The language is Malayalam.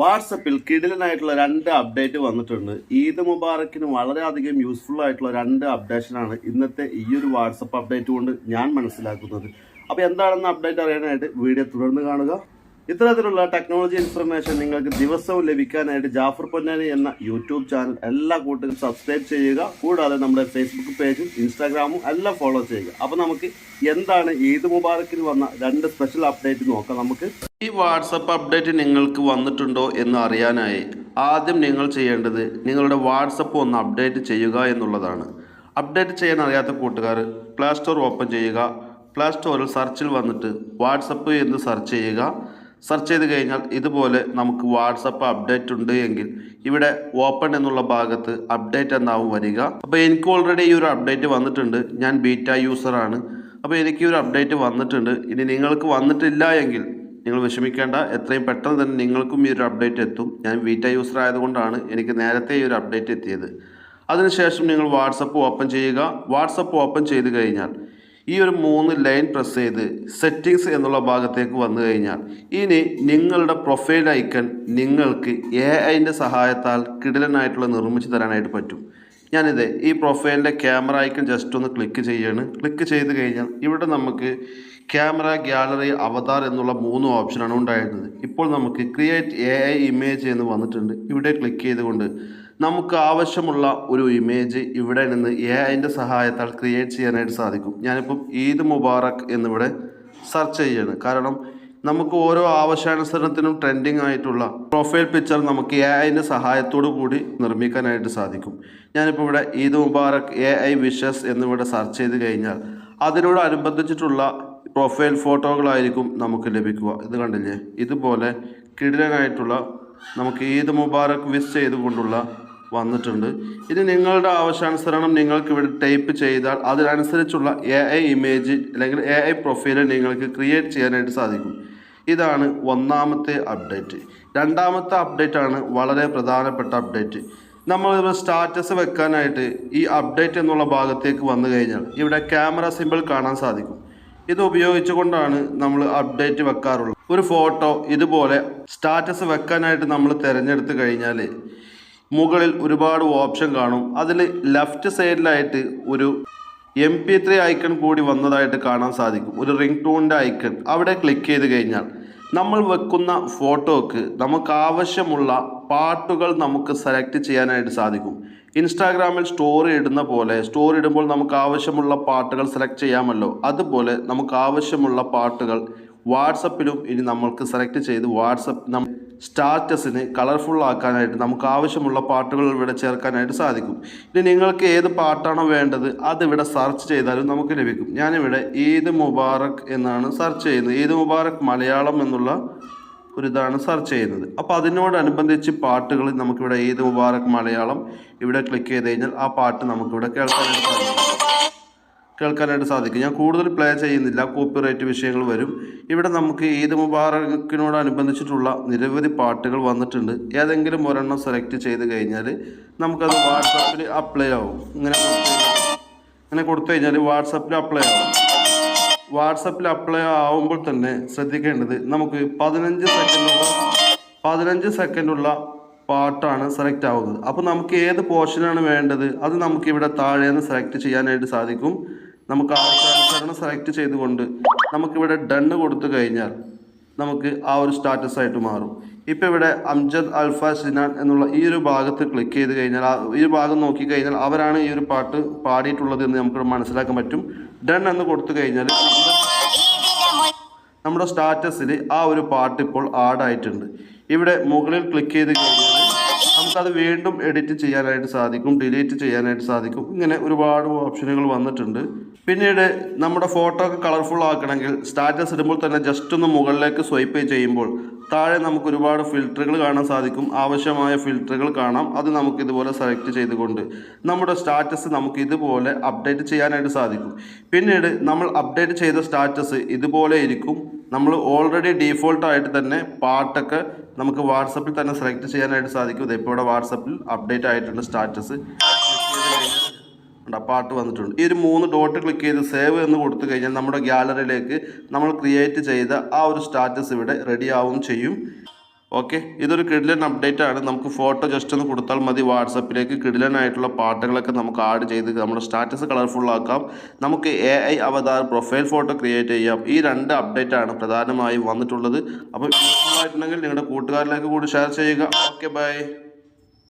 വാട്സപ്പിൽ കിടിലനായിട്ടുള്ള രണ്ട് അപ്ഡേറ്റ് വന്നിട്ടുണ്ട്. ഈദ് മുബാറക്കിന് വളരെയധികം യൂസ്ഫുൾ ആയിട്ടുള്ള രണ്ട് അപ്ഡേഷനാണ് ഇന്നത്തെ ഈ ഒരു വാട്സപ്പ് അപ്ഡേറ്റ് കൊണ്ട് ഞാൻ മനസ്സിലാക്കുന്നത്. അപ്പോൾ എന്താണെന്ന് അപ്ഡേറ്റ് അറിയാനായിട്ട് വീഡിയോ തുടർന്ന് കാണുക. ഇത്തരത്തിലുള്ള ടെക്നോളജി ഇൻഫർമേഷൻ നിങ്ങൾക്ക് ദിവസവും ലഭിക്കാനായിട്ട് ജാഫർ പൊന്നാനി എന്ന യൂട്യൂബ് ചാനൽ എല്ലാ കൂട്ടരും സബ്സ്ക്രൈബ് ചെയ്യുക. കൂടാതെ നമ്മുടെ ഫേസ്ബുക്ക് പേജും ഇൻസ്റ്റാഗ്രാമും എല്ലാം ഫോളോ ചെയ്യുക. അപ്പോൾ നമുക്ക് എന്താണ് ഈദ് മുബാറക്കിന് വന്ന രണ്ട് സ്പെഷ്യൽ അപ്ഡേറ്റ് നോക്കാം നമുക്ക്. ഈ വാട്സപ്പ് അപ്ഡേറ്റ് നിങ്ങൾക്ക് വന്നിട്ടുണ്ടോ എന്ന് അറിയാനായി ആദ്യം നിങ്ങൾ ചെയ്യേണ്ടത് നിങ്ങളുടെ വാട്സപ്പ് ഒന്ന് അപ്ഡേറ്റ് ചെയ്യുക എന്നുള്ളതാണ്. അപ്ഡേറ്റ് ചെയ്യാൻ അറിയാത്ത കൂട്ടുകാർ പ്ലേ സ്റ്റോർ ഓപ്പൺ ചെയ്യുക. പ്ലേ സ്റ്റോറിൽ സെർച്ചിൽ വന്നിട്ട് വാട്സപ്പ് എന്ന് സെർച്ച് ചെയ്യുക. സെർച്ച് ചെയ്ത് കഴിഞ്ഞാൽ ഇതുപോലെ നമുക്ക് വാട്സപ്പ് അപ്ഡേറ്റ് ഉണ്ട് എങ്കിൽ ഇവിടെ ഓപ്പൺ എന്നുള്ള ഭാഗത്ത് അപ്ഡേറ്റ് എന്നാവും വരിക. അപ്പോൾ എനിക്ക് ഓൾറെഡി ഈ ഒരു അപ്ഡേറ്റ് വന്നിട്ടുണ്ട്. ഞാൻ ബീറ്റ യൂസറാണ് അപ്പോൾ എനിക്ക് ഒരു അപ്ഡേറ്റ് വന്നിട്ടുണ്ട്. ഇനി നിങ്ങൾക്ക് വന്നിട്ടില്ല എങ്കിൽ നിങ്ങൾ വിഷമിക്കേണ്ട. എത്രയും പെട്ടെന്ന് തന്നെ നിങ്ങൾക്കും ഈ ഒരു അപ്ഡേറ്റ് എത്തും. ഞാൻ ബീറ്റ യൂസർ ആയതുകൊണ്ടാണ് എനിക്ക് നേരത്തെ ഈ ഒരു അപ്ഡേറ്റ് എത്തിയത്. അതിനുശേഷം നിങ്ങൾ വാട്സപ്പ് ഓപ്പൺ ചെയ്യുക. വാട്സപ്പ് ഓപ്പൺ ചെയ്ത് കഴിഞ്ഞാൽ ഈ ഒരു മൂന്ന് ലൈൻ പ്രസ് ചെയ്ത് സെറ്റിങ്സ് എന്നുള്ള ഭാഗത്തേക്ക് വന്നു കഴിഞ്ഞാൽ ഇനി നിങ്ങളുടെ പ്രൊഫൈൽ ഐക്കൺ നിങ്ങൾക്ക് എ ഐന്റെ സഹായത്താൽ കിടിലനായിട്ടുള്ള നിർമ്മിച്ച് തരാനായിട്ട് പറ്റും. ഞാനിത് ഈ പ്രൊഫൈലിന്റെ ക്യാമറ ഐക്കൺ ജസ്റ്റ് ഒന്ന് ക്ലിക്ക് ചെയ്യാണ്. ക്ലിക്ക് ചെയ്ത് കഴിഞ്ഞാൽ ഇവിടെ നമുക്ക് ക്യാമറ ഗ്യാലറി അവതാർ എന്നുള്ള മൂന്ന് ഓപ്ഷനാണ് ഉണ്ടായിരുന്നത്. ഇപ്പോൾ നമുക്ക് ക്രിയേറ്റ് എ ഐ ഇമേജ് എന്ന് വന്നിട്ടുണ്ട്. ഇവിടെ ക്ലിക്ക് ചെയ്തുകൊണ്ട് നമുക്ക് ആവശ്യമുള്ള ഒരു ഇമേജ് ഇവിടെ നിന്ന് എ ഐന്റെ സഹായത്താൽ ക്രിയേറ്റ് ചെയ്യാനായിട്ട് സാധിക്കും. ഞാനിപ്പം ഈദ് മുബാറക് എന്നിവിടെ സെർച്ച് ചെയ്യാണ് കാരണം നമുക്ക് ഓരോ ആവശ്യാനുസരണത്തിനും ട്രെൻഡിങ് ആയിട്ടുള്ള പ്രൊഫൈൽ പിക്ചർ നമുക്ക് എ ഐന്റെ സഹായത്തോടു കൂടി നിർമ്മിക്കാനായിട്ട് സാധിക്കും. ഞാനിപ്പോൾ ഇവിടെ Eid Mubarak A I wishes എന്നിവിടെ സെർച്ച് ചെയ്ത് കഴിഞ്ഞാൽ അതിനോടനുബന്ധിച്ചിട്ടുള്ള പ്രൊഫൈൽ ഫോട്ടോകളായിരിക്കും നമുക്ക് ലഭിക്കുക. ഇത് കണ്ടില്ലേ? ഇതുപോലെ കിടിലനായിട്ടുള്ള നമുക്ക് ഈദ് മുബാറക് വിസ് ചെയ്തുകൊണ്ടുള്ള വന്നിട്ടുണ്ട്. ഇനി നിങ്ങളുടെ ആവശ്യാനുസരണം നിങ്ങൾക്ക് ഇവിടെ ടൈപ്പ് ചെയ്താൽ അതിനനുസരിച്ചുള്ള എ ഐ ഇമേജ് അല്ലെങ്കിൽ എ ഐ പ്രൊഫൈൽ നിങ്ങൾക്ക് ക്രിയേറ്റ് ചെയ്യാനായിട്ട് സാധിക്കും. ഇതാണ് ഒന്നാമത്തെ അപ്ഡേറ്റ് രണ്ടാമത്തെ അപ്ഡേറ്റ് ആണ് വളരെ പ്രധാനപ്പെട്ട അപ്ഡേറ്റ് നമ്മൾ സ്റ്റാറ്റസ് വെക്കാനായിട്ട് ഈ അപ്ഡേറ്റ് എന്നുള്ള ഭാഗത്തേക്ക് വന്നു കഴിഞ്ഞാൽ ഇവിടെ ക്യാമറ സിമ്പിൾ കാണാൻ സാധിക്കും. ഇത് ഉപയോഗിച്ചുകൊണ്ടാണ് നമ്മൾ അപ്ഡേറ്റ് വെക്കാറുള്ളത്. ഒരു ഫോട്ടോ ഇതുപോലെ സ്റ്റാറ്റസ് വെക്കാനായിട്ട് നമ്മൾ തിരഞ്ഞെടുത്ത് കഴിഞ്ഞാൽ മുകളിൽ ഒരുപാട് ഓപ്ഷൻ കാണും. അതിൽ ലെഫ്റ്റ് സൈഡിലായിട്ട് ഒരു എം പി ത്രീ ഐക്കൺ കൂടി വന്നതായിട്ട് കാണാൻ സാധിക്കും. ഒരു റിംഗ് ടൂണിന്റെ ഐക്കൺ അവിടെ ക്ലിക്ക് ചെയ്ത് കഴിഞ്ഞാൽ നമ്മൾ വെക്കുന്ന ഫോട്ടോക്ക് നമുക്ക് ആവശ്യമുള്ള പാട്ടുകൾ നമുക്ക് സെലക്ട് ചെയ്യാനായിട്ട് സാധിക്കും. ഇൻസ്റ്റാഗ്രാമിൽ സ്റ്റോറി ഇടുന്ന പോലെ സ്റ്റോറി ഇടുമ്പോൾ നമുക്ക് ആവശ്യമുള്ള പാട്ടുകൾ സെലക്ട് ചെയ്യാമല്ലോ. അതുപോലെ നമുക്ക് ആവശ്യമുള്ള പാട്ടുകൾ വാട്സപ്പിലും ഇനി നമ്മൾക്ക് സെലക്ട് ചെയ്ത് വാട്സപ്പ് സ്റ്റാറ്റസിന് കളർഫുൾ ആക്കാനായിട്ട് നമുക്ക് ആവശ്യമുള്ള പാട്ടുകൾ ഇവിടെ ചേർക്കാനായിട്ട് സാധിക്കും. ഇനി നിങ്ങൾക്ക് ഏത് പാട്ടാണോ വേണ്ടത് അതിവിടെ സെർച്ച് ചെയ്താലും നമുക്ക് ലഭിക്കും. ഞാനിവിടെ ഈദ് മുബാറക് എന്നാണ് സെർച്ച് ചെയ്യുന്നത്. ഈദ് മുബാറക് മലയാളം എന്നുള്ള ഒരു ഇതാണ് സെർച്ച് ചെയ്യുന്നത്. അപ്പോൾ അതിനോടനുബന്ധിച്ച് പാട്ടുകൾ നമുക്കിവിടെ ഈദ് മുബാറക് മലയാളം ഇവിടെ ക്ലിക്ക് ചെയ്ത് കഴിഞ്ഞാൽ ആ പാട്ട് നമുക്കിവിടെ കേൾക്കാൻ സാധിക്കും. കേൾക്കാനായിട്ട് സാധിക്കും. ഞാൻ കൂടുതൽ പ്ലേ ചെയ്യുന്നില്ല. കോപ്പിറൈറ്റ് വിഷയങ്ങൾ വരും. ഇവിടെ നമുക്ക് ഈദ് മുബാറക്കിനോടനുബന്ധിച്ചിട്ടുള്ള നിരവധി പാട്ടുകൾ വന്നിട്ടുണ്ട്. ഏതെങ്കിലും ഒരെണ്ണം സെലക്ട് ചെയ്ത് കഴിഞ്ഞാൽ നമുക്കത് വാട്സാപ്പിൽ അപ്ലൈ ആവും. ഇങ്ങനെ ഇങ്ങനെ കൊടുത്തു കഴിഞ്ഞാൽ വാട്സാപ്പിൽ അപ്ലൈ ആവും. വാട്സപ്പിൽ അപ്ലൈ ആവുമ്പോൾ തന്നെ ശ്രദ്ധിക്കേണ്ടത് നമുക്ക് പതിനഞ്ച് സെക്കൻഡുള്ള പതിനഞ്ച് സെക്കൻഡുള്ള പാട്ടാണ് സെലക്ട് ആവുന്നത്. അപ്പോൾ നമുക്ക് ഏത് പോർഷനാണ് വേണ്ടത്? അത് നമുക്ക് ഇവിടെ താഴെ നിന്ന് സെലക്ട് ചെയ്യാനായിട്ട് സാധിക്കും. നമുക്ക് ആവശ്യാനുസരണം സെലക്ട് ചെയ്തുകൊണ്ട് നമുക്കിവിടെ ഡണ്ണ് കൊടുത്തു കഴിഞ്ഞാൽ നമുക്ക് ആ ഒരു സ്റ്റാറ്റസ് ആയിട്ട് മാറും. ഇപ്പോൾ ഇവിടെ അംജദ് അൽഫ സിനാൻ എന്നുള്ള ഈ ഒരു ഭാഗത്ത് ക്ലിക്ക് ചെയ്ത് കഴിഞ്ഞാൽ ആ ഈ ഭാഗം നോക്കി കഴിഞ്ഞാൽ അവരാണ് ഈ ഒരു പാട്ട് പാടിയിട്ടുള്ളത് എന്ന് നമുക്ക് മനസ്സിലാക്കാൻ പറ്റും. ഡൺ എന്ന് കൊടുത്തു കഴിഞ്ഞാൽ നമ്മുടെ സ്റ്റാറ്റസിൽ ആ ഒരു പാട്ട് ഇപ്പോൾ ആഡായിട്ടുണ്ട് ഇവിടെ മുകളിൽ ക്ലിക്ക് ചെയ്ത് കഴിഞ്ഞാൽ നമുക്കത് വീണ്ടും എഡിറ്റ് ചെയ്യാനായിട്ട് സാധിക്കും ഡിലീറ്റ് ചെയ്യാനായിട്ട് സാധിക്കും. ഇങ്ങനെ ഒരുപാട് ഓപ്ഷനുകൾ വന്നിട്ടുണ്ട്. പിന്നീട് നമ്മുടെ ഫോട്ടോ ഒക്കെ കളർഫുൾ ആക്കണമെങ്കിൽ സ്റ്റാറ്റസ് ഇടുമ്പോൾ തന്നെ ജസ്റ്റ് ഒന്ന് മുകളിലേക്ക് സ്വൈപ്പ് ചെയ്യുമ്പോൾ താഴെ നമുക്ക് ഒരുപാട് ഫിൽറ്ററുകൾ കാണാൻ സാധിക്കും. ആവശ്യമായ ഫിൽറ്ററുകൾ കാണാം. അത് നമുക്ക് ഇതുപോലെ സെലക്ട് ചെയ്തുകൊണ്ട് നമ്മുടെ സ്റ്റാറ്റസ് നമുക്ക് ഇതുപോലെ അപ്ഡേറ്റ് ചെയ്യാനായിട്ട് സാധിക്കും. പിന്നീട് നമ്മൾ അപ്ഡേറ്റ് ചെയ്ത സ്റ്റാറ്റസ് ഇതുപോലെ ഇരിക്കും. നമ്മൾ ഓൾറെഡി ഡീഫോൾട്ടായിട്ട് തന്നെ പാട്ടൊക്കെ നമുക്ക് വാട്സപ്പിൽ തന്നെ സെലക്ട് ചെയ്യാനായിട്ട് സാധിക്കും. ഇപ്പോൾ ഇവിടെ വാട്സപ്പിൽ അപ്ഡേറ്റ് ആയിട്ടുണ്ട് സ്റ്റാറ്റസ് ഉണ്ട്, പാട്ട് വന്നിട്ടുണ്ട്. ഈ ഒരു മൂന്ന് ഡോട്ട് ക്ലിക്ക് ചെയ്ത് സേവ് എന്ന് കൊടുത്തു കഴിഞ്ഞാൽ നമ്മുടെ ഗ്യാലറിയിലേക്ക് നമ്മൾ ക്രിയേറ്റ് ചെയ്ത ആ ഒരു സ്റ്റാറ്റസ് ഇവിടെ റെഡി ആവും ചെയ്യും. ഓക്കെ ഇതൊരു കിഡിലൻ അപ്ഡേറ്റ് ആണ്. നമുക്ക് ഫോട്ടോ ജസ്റ്റ് ഒന്ന് കൊടുത്താൽ മതി. വാട്സപ്പിലേക്ക് കിഡിലൻ ആയിട്ടുള്ള പാട്ടുകളൊക്കെ നമുക്ക് ആഡ് ചെയ്ത് നമ്മുടെ സ്റ്റാറ്റസ് കളർഫുൾ ആക്കാം. നമുക്ക് A I avatar profile photo create ചെയ്യാം. ഈ രണ്ട് അപ്ഡേറ്റ് ആണ് പ്രധാനമായും വന്നിട്ടുള്ളത്. അപ്പോൾ യൂസ്ഫുൾ ആയിട്ടുണ്ടെങ്കിൽ നിങ്ങളുടെ കൂട്ടുകാരിലേക്ക് കൂടി ഷെയർ ചെയ്യുക. Okay bye